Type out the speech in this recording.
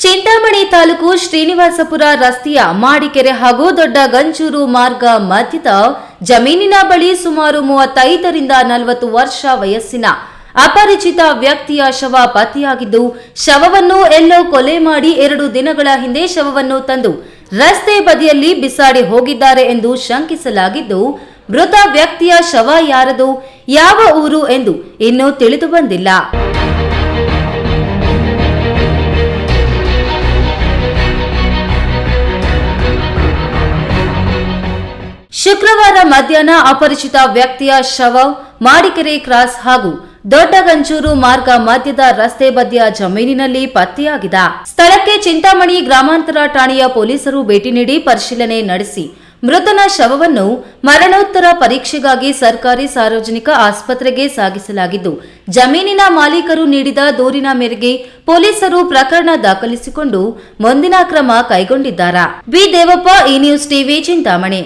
ಚಿಂತಾಮಣಿ ತಾಲೂಕು ಶ್ರೀನಿವಾಸಪುರ ರಸ್ತೆಯ ಮಾಡಿಕೆರೆ ಹಾಗೂ ದೊಡ್ಡ ಗಂಜೂರು ಮಾರ್ಗ ಮಧ್ಯದ ಜಮೀನಿನ ಬಳಿ ಸುಮಾರು ಮೂವತ್ತೈದರಿಂದ ನಲವತ್ತು ವರ್ಷ ವಯಸ್ಸಿನ ಅಪರಿಚಿತ ವ್ಯಕ್ತಿಯ ಶವ ಪತ್ತೆಯಾಗಿದ್ದು, ಶವವನ್ನು ಎಲ್ಲೋ ಕೊಲೆ ಮಾಡಿ ಎರಡು ದಿನಗಳ ಹಿಂದೆ ಶವವನ್ನು ತಂದು ರಸ್ತೆ ಬದಿಯಲ್ಲಿ ಬಿಸಾಡಿ ಹೋಗಿದ್ದಾರೆ ಎಂದು ಶಂಕಿಸಲಾಗಿದ್ದು, ಮೃತ ವ್ಯಕ್ತಿಯ ಶವ ಯಾರದು, ಯಾವ ಊರು ಎಂದು ಇನ್ನೂ ತಿಳಿದು ಬಂದಿಲ್ಲ. ಶುಕ್ರವಾರ ಮಧ್ಯಾಹ್ನ ಅಪರಿಚಿತ ವ್ಯಕ್ತಿಯ ಶವ ಮಾಡಿಕೆರೆ ಕ್ರಾಸ್ ಹಾಗೂ ದೊಡ್ಡಗಂಚೂರು ಮಾರ್ಗ ಮಧ್ಯದ ರಸ್ತೆ ಬದಿಯ ಜಮೀನಿನಲ್ಲಿ ಪತ್ತೆಯಾಗಿದೆ. ಸ್ಥಳಕ್ಕೆ ಚಿಂತಾಮಣಿ ಗ್ರಾಮಾಂತರ ಠಾಣೆಯ ಪೊಲೀಸರು ಭೇಟಿ ನೀಡಿ ಪರಿಶೀಲನೆ ನಡೆಸಿ ಮೃತನ ಶವವನ್ನು ಮರಣೋತ್ತರ ಪರೀಕ್ಷೆಗಾಗಿ ಸರ್ಕಾರಿ ಸಾರ್ವಜನಿಕ ಆಸ್ಪತ್ರೆಗೆ ಸಾಗಿಸಲಾಗಿದ್ದು, ಜಮೀನಿನ ಮಾಲೀಕರು ನೀಡಿದ ದೂರಿನ ಮೇರೆಗೆ ಪೊಲೀಸರು ಪ್ರಕರಣ ದಾಖಲಿಸಿಕೊಂಡು ಮುಂದಿನ ಕ್ರಮ ಕೈಗೊಂಡಿದ್ದಾರೆ? ಬಿ ದೇವಪ್ಪ ಈ ನ್ಯೂಸ್ ಟಿವಿ, ಚಿಂತಾಮಣಿ.